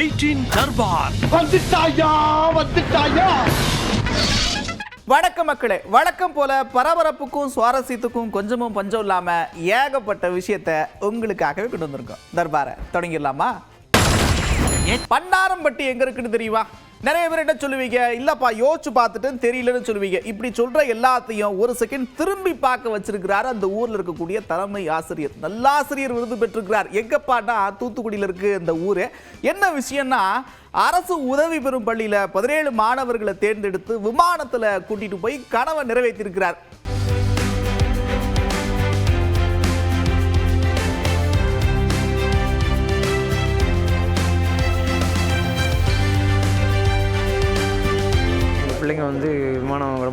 Eighteen Darbar. வந்துட்டாயா வந்துட்டாயா? வணக்கம் மக்களே வழக்கம் போல பரபரப்புக்கும் சுவாரஸ்யத்துக்கும் கொஞ்சமும் பஞ்சம் இல்லாம ஏகப்பட்ட விஷயத்த உங்களுக்காகவே கொண்டு வந்திருக்கோம். தர்பார தொடங்கிடலாமா? பண்டாரம்பட்டி எங்க இருக்குன்னு தெரியுமா? நிறைய பேர் என்ன சொல்லுவீங்க? இல்லப்பா யோசிச்சு பார்த்துட்டு தெரியலன்னு சொல்லுவீங்க. இப்படி சொல்ற எல்லாத்தையும் ஒரு செகண்ட் திரும்பி பார்க்க வச்சிருக்கிறாரு அந்த ஊர்ல இருக்கக்கூடிய தலைமை ஆசிரியர். நல்லாசிரியர் விருது பெற்றிருக்கிறார். எங்கப்பான்னா தூத்துக்குடியில இருக்கு அந்த ஊரு. என்ன விஷயம்னா அரசு உதவி பெறும் பள்ளியில பதினேழு மாணவர்களை தேர்ந்தெடுத்து விமானத்துல கூட்டிட்டு போய் கனவை நிறைவேற்றியிருக்கிறார்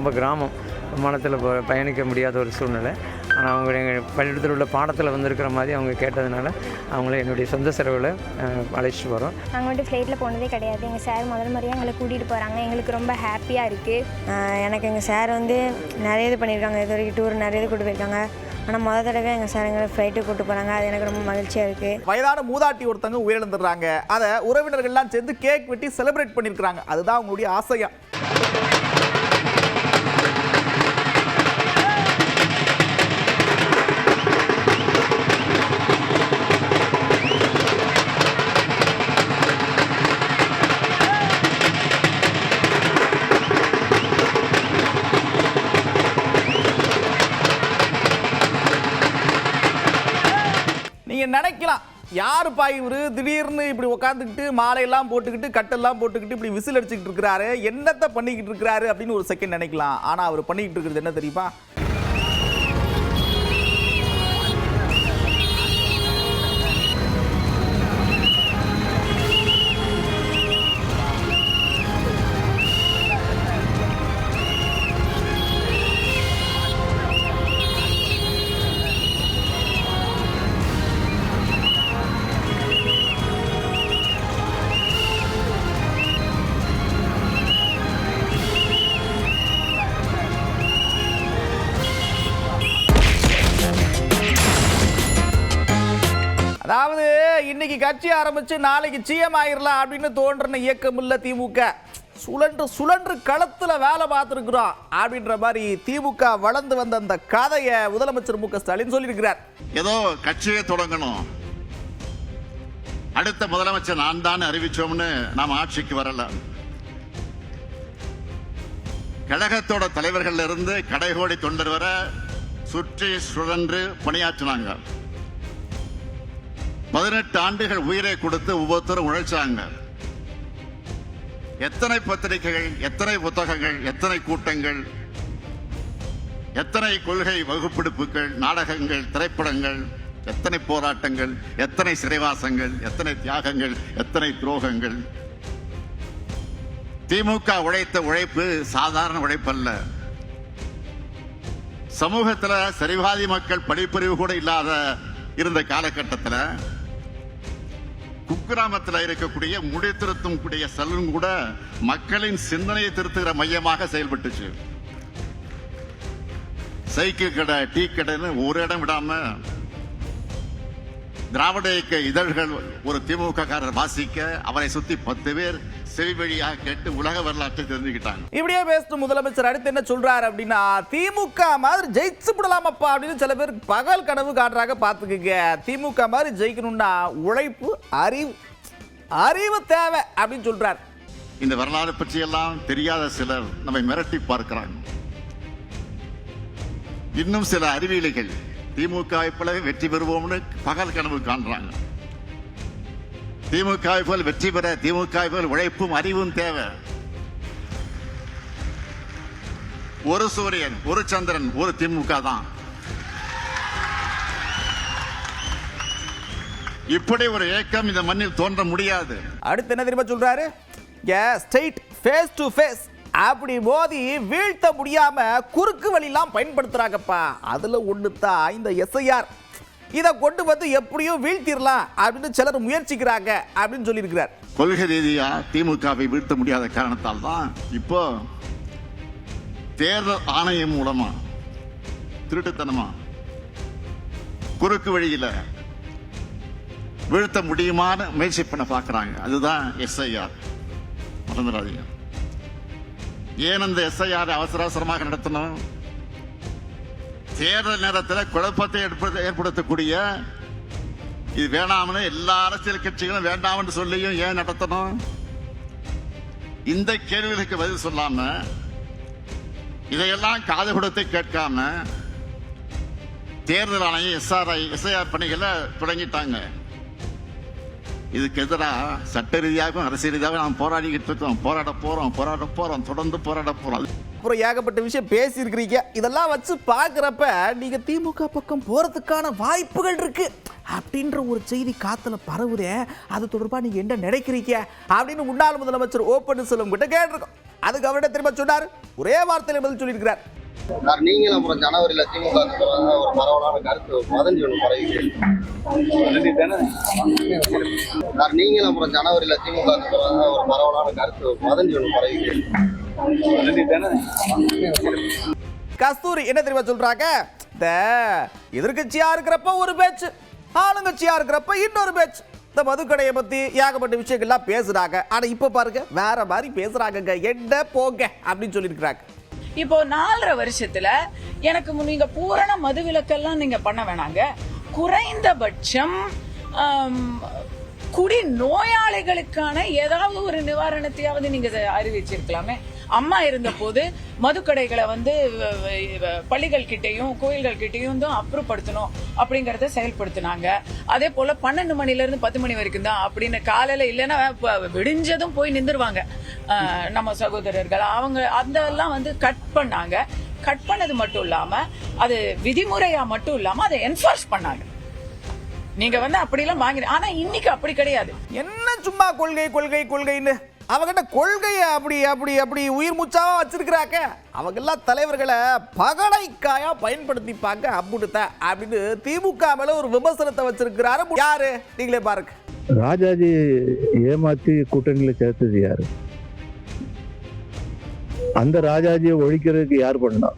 ரொம்ப கிராமம். விமானத்தில் ப பயணிக்க முடியாத ஒரு சூழ்நிலை. ஆனால் அவங்க எங்கள் பள்ளிக்கூடத்தில் உள்ள பாடத்தில் வந்திருக்கிற மாதிரி அவங்க கேட்டதுனால அவங்கள என்னுடைய சொந்த செலவில் அழைச்சிட்டு வரோம். நாங்கள் வந்துட்டு ஃப்ளைட்டில் போனதே கிடையாது. எங்கள் சார் முதல் முறையாக எங்களை கூட்டிகிட்டு போகிறாங்க எங்களுக்கு ரொம்ப ஹாப்பியாக இருக்குது எனக்கு எங்கள் சார் வந்து நிறைய இது பண்ணியிருக்காங்க இது வரைக்கும் டூர் நிறைய இது கூட்டு போயிருக்காங்க. ஆனால் முதல் தடவை எங்கள் சார் எங்களை ஃப்ளைட்டு கூட்டு போகிறாங்க அது எனக்கு ரொம்ப மகிழ்ச்சியாக இருக்குது வயதான மூதாட்டி ஒருத்தங்க உயிரிழந்துடுறாங்க. அதை உறவினர்கள்லாம் சேர்ந்து கேக் வெட்டி செலிப்ரேட் பண்ணியிருக்கிறாங்க அதுதான் அவங்களுடைய ஆசையா. யாருப்பா இவரு? திடீர்னு இப்படி உட்காந்துக்கிட்டு மாலையெல்லாம் போட்டுக்கிட்டு கட்டெல்லாம் போட்டுக்கிட்டு இப்படி விசில் அடிச்சுக்கிட்டு இருக்கிறாரு. என்னத்தை பண்ணிக்கிட்டு இருக்கிறாரு அப்படின்னு ஒரு செகண்ட் நினைக்கலாம். ஆனால் அவர் பண்ணிக்கிட்டு இருக்கிறது என்ன தெரியுமா? கட்சி ஆரம்பிச்சு நாளைக்கு சிஎம் ஆயிரலாம் அப்படின்னு தோன்றின இயக்கம் இல்ல திமுக. சுழன்று சுழன்று களத்துல வேலை பார்த்துருக்குறோம் அப்படின்ற மாதிரி திமுக வளர்ந்து வந்த அந்த கதையை முதலமைச்சர் மு க ஸ்டாலின் சொல்லியிருக்கிறார். ஏதோ கட்சியை தொடங்கணும். அடுத்த முதலமைச்சர் நான் தான் அறிவிச்சோம்னு நாம் ஆட்சிக்கு வரல. கழகத்தோட தலைவர்கள் இருந்து கடைகோடி தொண்டர் வர சுற்றி சுழன்று பணியாற்றினாங்க. பதினெட்டு ஆண்டுகள் உயிரை கொடுத்து ஒவ்வொருத்தரும் உழைச்சாங்க. எத்தனை பத்திரிகைகள் எத்தனை புத்தகங்கள் எத்தனை கூட்டங்கள் எத்தனை கொள்கை வகுப்பெடுப்புகள் நாடகங்கள் திரைப்படங்கள் எத்தனை போராட்டங்கள் எத்தனை சிறைவாசங்கள் எத்தனை தியாகங்கள் எத்தனை துரோகங்கள். திமுக உழைத்த உழைப்பு சாதாரண உழைப்பல்ல. சமூகத்தில் சரிவாதி மக்கள் படிப்பறிவு கூட இல்லாத இருந்த காலகட்டத்தில் குக்கிராமத்தில் இருக்கக்கூடிய முடி கூடிய செல்வம் கூட மக்களின் சிந்தனையை திருத்துகிற மையமாக செயல்பட்டுச்சு. சைக்கிள் கடை டீ கடைன்னு ஒரு இடம் விடாம திராவிட இயக்க இதழ்கள் ஒரு திமுக காரர் வாசிக்க அவரை சுத்தி பத்து பேர் செவி வழியாக கேட்டு உலக வரலாற்றை தெரிஞ்சுக்கிட்டாங்க. இப்படியே பேசிட்டு முதலமைச்சர் அடுத்து என்ன சொல்றாரு அப்படின்னா திமுக மாதிரி ஜெயிச்சு விடலாமப்பா அப்படின்னு சில பேர் பகல் கனவு காட்டுறாங்க பார்த்துக்குங்க. திமுக மாதிரி ஜெயிக்கணும்னா உழைப்பு அறிவு அறிவு தேவை அப்படின்னு சொல்றாரு. இந்த வரலாறு பற்றியெல்லாம் தெரியாத சிலர் நம்மை மிரட்டி பார்க்கிறாங்க. இன்னும் சில அறிவியலிகள் திமுக போல வெற்றி பெறுவோம்னு பகல் கனவு காண்றாங்க. திமுக போல் வெற்றி பெற திமுக போல் உழைப்பும் அறிவும் தேவை. ஒரு சூரியன் ஒரு சந்திரன் ஒரு திமுக தான். இப்படி ஒரு ஏக்கம் இந்த மண்ணில் தோன்ற முடியாது. அடுத்து என்ன தெரியுமா சொல்றாரு? ஸ்ட்ரைட் ஃபேஸ் டு ஃபேஸ் அப்படி மோதி வீழ்த்த முடியாம குறுக்கு வழிலாம் பயன்படுத்துறாங்கப்பா. அதுல ஒன்று தான் இந்த எஸ்ஐஆர் இதை கொண்டு வந்து எப்படியும் வீழ்த்திடலாம் அப்படின்னு சிலர் முயற்சிக்கிறாங்க அப்படின்னு சொல்லியிருக்கிறார். கொள்கை ரீதியா திமுகவை வீழ்த்த முடியாத காரணத்தால் தான் இப்போ தேர்தல் ஆணையம் மூலமா திருட்டுத்தனமா குறுக்கு வழியில வீழ்த்த முடியுமான்னு முயற்சி பண்ண பார்க்குறாங்க. அதுதான் எஸ்ஐஆர். மறந்துடாதீங்க. ஏன் அந்த எஸ்ஐஆர் அவசர அவசரமாக நடத்தணும்? தேர்தல் நேரத்தில் குழப்பத்தை ஏற்படுத்த ஏற்படுத்தக்கூடிய இது வேணாம்னு எல்லா அரசியல் கட்சிகளும் வேண்டாம்னு சொல்லியும் ஏன் நடத்தணும்? இந்த கேள்விகளுக்கு பதில் சொல்லாம இதையெல்லாம் காது கொடுத்து கேட்காம தேர்தல் ஆணையம் எஸ்ஆர்ஐ எஸ்ஐஆர் பணிகளை தொடங்கிட்டாங்க. இதுக்கு எதிராக சட்ட ரீதியாகவும் அரசியல் ரீதியாகவும் நாம் போராடிக்கிட்டு இருக்கோம். போராட போகிறோம் போராட போகிறோம் தொடர்ந்து போராட போகிறோம் அப்புறம் ஏகப்பட்ட விஷயம் பேசியிருக்கிறீங்க. இதெல்லாம் வச்சு பார்க்குறப்ப நீங்கள் திமுக பக்கம் போகிறதுக்கான வாய்ப்புகள் இருக்குது அப்படின்ற ஒரு செய்தி காத்துல பரவுதே. அது தொடர்பா நீங்க என்ன நினைக்கிறீங்க? அப்படின்னு முன்னாள் முதலமைச்சர் ஓ பன்னீர்செல்வம் கிட்ட கேட்டிருக்கோம். அதுக்கு அவர்கிட்ட திரும்ப சொன்னார்? ஒரே வார்த்தையில பதில் சொல்லியிருக்கிறார். சார் நீங்களும் அப்புறம் ஜனவரியில திமுக ஒரு பரவலான கருத்து வதந்தி ஒன்று பரவிக்கு சார் நீங்களும் அப்புறம் ஜனவரியில திமுக ஒரு பரவலான கருத்து வதந்தி ஒன்று பரவிக்கு கஸ்தூரி என்ன தெரியுமா சொல்றாங்க? இந்த எதிர்க்கட்சியா இருக்கிறப்ப ஒரு பேச்சு ஆளுங்கட்சியா இருக்கிறப்ப இன்னொரு பேச்சு. இந்த மதுக்கடையை பத்தி ஏகப்பட்ட விஷயங்கள்லாம் பேசுறாங்க. ஆனா இப்ப பாருங்க வேற மாதிரி பேசுறாங்கங்க. என்ன போங்க அப்படின்னு சொல்லியிருக்கிறாங்க. இப்போ நாலரை வருஷத்துல எனக்கு நீங்க பூரண மதுவிலக்கெல்லாம் நீங்க பண்ண வேணாங்க. குறைந்தபட்சம் குடி நோயாளிகளுக்கான ஏதாவது ஒரு நிவாரணத்தையாவது நீங்க இதை அறிவிச்சிருக்கலாமே. அம்மா இருந்த போது மதுக்கடைகளை வந்து வ- பள்ளிகள் கிட்டையும் கோயில்கள் கிட்டையும் தான் அப்புறப்படுத்தணும் அப்படிங்கறத செயல்படுத்தினாங்க. அதே போல பன்னெண்டு மணில இருந்து பத்து மணி வரைக்கும் தான் அப்படின்னு காலையில இல்லைன்னா விடிஞ்சதும் போய் நின்றுவாங்க நம்ம சகோதரர்கள். அவங்க அதெல்லாம் வந்து கட் பண்ணாங்க. கட் பண்ணது மட்டும் இல்லாம அது விதிமுறையா மட்டும் இல்லாம அதை என்ஃபோர்ஸ் பண்ணாங்க. நீங்க வந்து அப்படிலாம் வாங்கி ஆனா இன்னைக்கு அப்படி கிடையாது. என்ன சும்மா கொள்கை கொள்கை கொள்கைன்னு? அவங்கிட்ட கொள்கையை அப்படி அப்படி அப்படி உயிர் மூச்சாவா வச்சிருக்கிறாங்க அவங்க எல்லாம் தலைவர்களை பகடைக்காயா பயன்படுத்திப்பாங்க அப்புடுத்த அப்படின்னு திமுக மேல ஒரு விமர்சனத்தை வச்சிருக்கிறாரு. யாரு? நீங்களே பாருங்க. ராஜாஜி ஏமாத்தி கூட்டணியில சேர்த்தது யாரு? அந்த ராஜாஜியை ஒழிக்கிறதுக்கு யார் பண்ணா?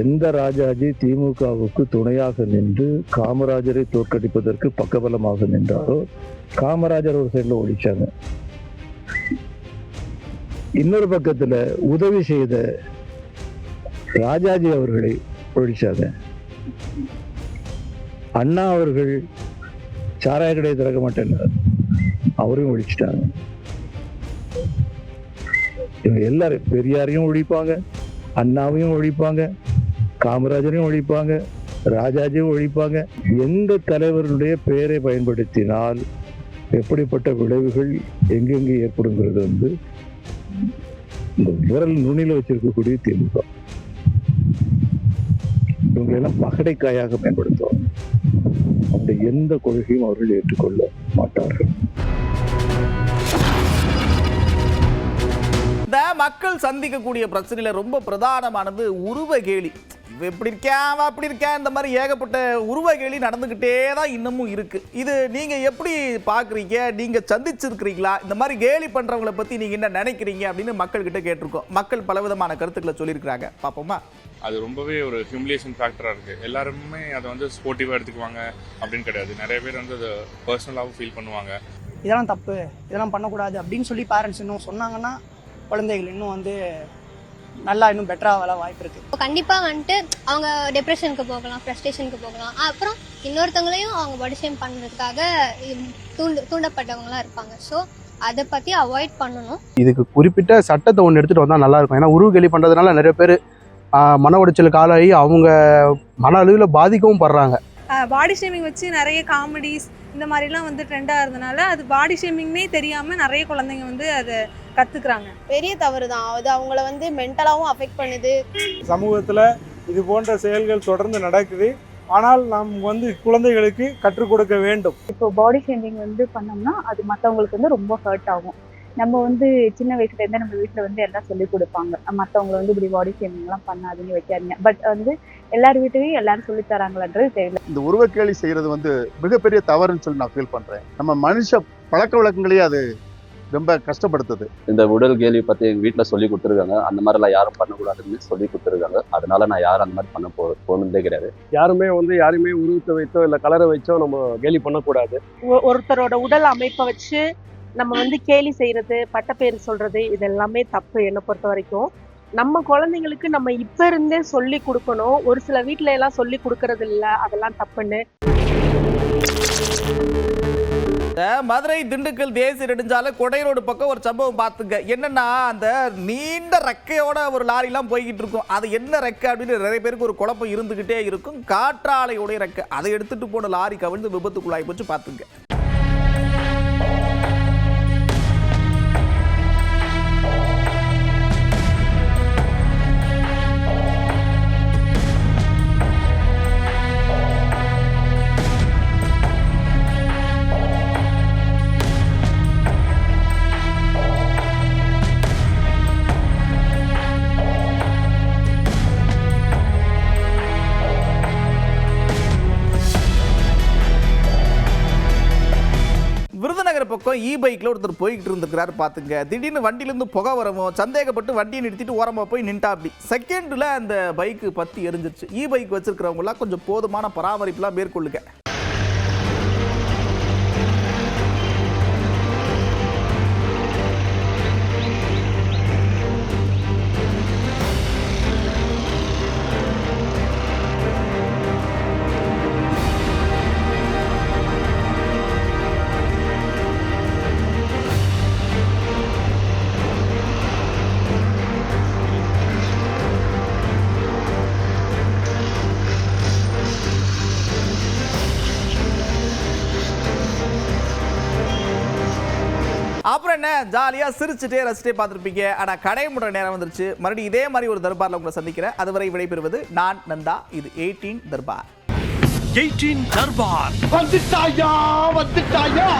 எந்த ராஜாஜி திமுகவுக்கு துணையாக நின்று காமராஜரை தோற்கடிப்பதற்கு பக்கபலமாக நின்றாரோ காமராஜர் ஒரு சைடுல ஒழிச்சாங்க. இன்னொரு பக்கத்துல உதவி செய்த ராஜாஜி அவர்களை ஒழிச்சாங்க. அண்ணா அவர்கள் சாராய கடையை திறக்க மாட்டேன்னார் அவரையும் ஒழிச்சிட்டாங்க. இவங்க எல்லாரும் பெரியாரையும் ஒழிப்பாங்க அண்ணாவையும் ஒழிப்பாங்க காமராஜரையும் ஒழிப்பாங்க ராஜாஜியும் ஒழிப்பாங்க. எந்த தலைவருடைய பெயரை பயன்படுத்தினால் எப்படிப்பட்ட விளைவுகள் எங்கெங்கே ஏற்படுங்கிறது வந்து இந்த விரல் நுனியில் வச்சிருக்கக்கூடிய திமுக. இவங்க எல்லாம் பகடைக்காயாக பயன்படுத்துவாங்க. அப்படி எந்த கொள்கையும் அவர்கள் ஏற்றுக்கொள்ள மாட்டார்கள். இந்த மக்கள் சந்திக்கக்கூடிய பிரச்சனையில ரொம்ப பிரதானமானது உருவ கேலி இவ இப்படி இருக்கேன் அவன் அப்படி இருக்கேன் இந்த மாதிரி ஏகப்பட்ட உருவ கேலி நடந்துகிட்டே தான் இன்னமும் இருக்கு. இது நீங்க எப்படி பாக்குறீங்க? நீங்க சந்திச்சிருக்கிறீங்களா? இந்த மாதிரி கேலி பண்றவங்களை பத்தி நீங்க என்ன நினைக்கிறீங்க அப்படின்னு மக்கள் கிட்ட கேட்டிருக்கோம். மக்கள் பலவிதமான கருத்துக்களை சொல்லியிருக்கிறாங்க. பாப்போமா அது ரொம்பவே ஒரு ஹியூமிலேஷன் ஃபேக்டராக இருக்குது எல்லாருமே அதை வந்து ஸ்போர்ட்டிவாக எடுத்துக்குவாங்க அப்படின்னு கிடையாது. நிறைய பேர் வந்து அதை பர்சனலாகவும் ஃபீல் பண்ணுவாங்க. இதெல்லாம் தப்பு. இதெல்லாம் பண்ணக்கூடாது அப்படின்னு சொல்லி பேரண்ட்ஸ் இன்னும் சொன்னாங்கன்னா குழந்தைகள் இன்னும் வந்து நல்லா இன்னும் பெட்டராக வர வாய்ப்பு இருக்குது கண்டிப்பா வந்துட்டு அவங்க டிப்ரெஷனுக்கு போகலாம் ஃப்ரஸ்ட்ரேஷனுக்கு போகலாம். அப்புறம் இன்னொருத்தவங்களையும் அவங்க பாடி ஷேம் பண்ணுறதுக்காக தூண்டு தூண்டப்பட்டவங்களா இருப்பாங்க. ஸோ அதை பற்றி அவாய்ட் பண்ணணும். இதுக்கு குறிப்பிட்ட சட்டத்தை ஒன்று எடுத்துகிட்டு வந்தால் நல்லா இருக்கும். ஏன்னா உருவ கேலி பண்ணுறதுனால நிறைய பேர் மன உடைச்சலுக்கு ஆளாகி அவங்க மன அளவில் பாதிக்கவும் படுறாங்க. பாடி ஷேமிங் வச்சு நிறைய காமெடிஸ் இந்த மாதிரிலாம் வந்து ட்ரெண்டாக இருந்தனால அது பாடி ஷேமிங்னே தெரியாமல் நிறைய குழந்தைங்க வந்து அதை கற்றுக்குறாங்க பெரிய தவறு தான் அது அவங்கள வந்து மென்டலாகவும் அஃபெக்ட் பண்ணுது. சமூகத்தில் இது போன்ற செயல்கள் தொடர்ந்து நடக்குது. ஆனால் நாம் வந்து குழந்தைகளுக்கு கற்றுக் கொடுக்க வேண்டும். இப்போ பாடி ஷேமிங் வந்து பண்ணோம்னா அது மற்றவங்களுக்கு வந்து ரொம்ப ஹர்ட் ஆகும். நம்ம வந்து சின்ன வயசுல இருந்தே நம்ம வீட்டில் வந்து எல்லாம் சொல்லி கொடுப்பாங்க. மற்றவங்களை வந்து இப்படி பாடி ஷேமிங்லாம் பண்ணாதீங்க வைக்காதீங்க. பட் வந்து எல்லார் வீட்டையும் எல்லாரும் சொல்லி தராங்களான்றது தெரியல. இந்த உருவக்கேலி செய்யறது வந்து மிகப்பெரிய தவறுன்னு சொல்லி நான் ஃபீல் பண்றேன். நம்ம மனுஷ பழக்க வழக்கங்களையே அது ரொம்ப கஷ்டப்படுத்துது. இந்த உடல் கேள்வி பற்றி எங்கள் வீட்டில் சொல்லி கொடுத்துருக்காங்க. அந்த மாதிரிலாம் யாரும் பண்ணக்கூடாதுன்னு சொல்லி கொடுத்துருக்காங்க. அதனால நான் யாரும் அந்த மாதிரி பண்ண போ போனதே கிடையாது. யாருமே வந்து யாருமே உருவத்தை வைத்தோ இல்லை கலரை வச்சோ நம்ம கேலி பண்ணக்கூடாது. ஒருத்தரோட உடல் அமைப்பை வச்சு நம்ம வந்து கேலி செய்யறது பட்டப்பேர் சொல்றது இது எல்லாமே தப்பு என்னை பொறுத்த வரைக்கும். நம்ம குழந்தைங்களுக்கு நம்ம இப்ப இருந்தே சொல்லி கொடுக்கணும். ஒரு சில வீட்ல எல்லாம் சொல்லி கொடுக்கறது இல்ல. அதெல்லாம் தப்புன்னு. மதுரை திண்டுக்கல் தேசிய நெடுஞ்சாலை கொடைரோடு பக்கம் ஒரு சம்பவம் பார்த்துங்க. என்னன்னா அந்த நீண்ட ரெக்கையோட ஒரு லாரிலாம் போய்கிட்டு இருக்கும். அது என்ன ரெக்கை அப்படின்னு நிறைய பேருக்கு ஒரு குழப்பம் இருந்துகிட்டே இருக்கும். காற்றாலையுடைய ரெக்கை. அதை எடுத்துட்டு போன லாரி கவிழ்ந்து விபத்துக்குள்ளாகி போச்சு பார்த்துங்க. பக்கம் இ பைக்கில் ஒருத்தர் போய்கிட்டு இருந்திருக்கிறாரு பார்த்துங்க திடீர்னு வண்டியிலேருந்து புகை வரவும் சந்தேகப்பட்டு வண்டியை நிறுத்திட்டு ஓரமாக போய் நின்ட்டா அப்படி. செகண்டில் அந்த பைக்கு பற்றி எரிஞ்சிருச்சு. இ பைக் வச்சுருக்கிறவங்களாம் கொஞ்சம் போதுமான பராமரிப்புலாம் மேற்கொள்ளுங்க. ஜாலியாக சிரிச்சுட்டே ரசிச்சுட்டே பார்த்துருப்பீங்க. ஆனால் கடை முடுற நேரம் வந்துருச்சு. மறுபடியும் இதே மாதிரி ஒரு தர்பாரில் உங்களை சந்திக்கிறேன். அதுவரை விடைபெறுவது நான் நந்தா. இது எயிட்டீன் தர்பார். எயிட்டீன் தர்பார். வந்துட்டாயா? வந்துட்டாயா?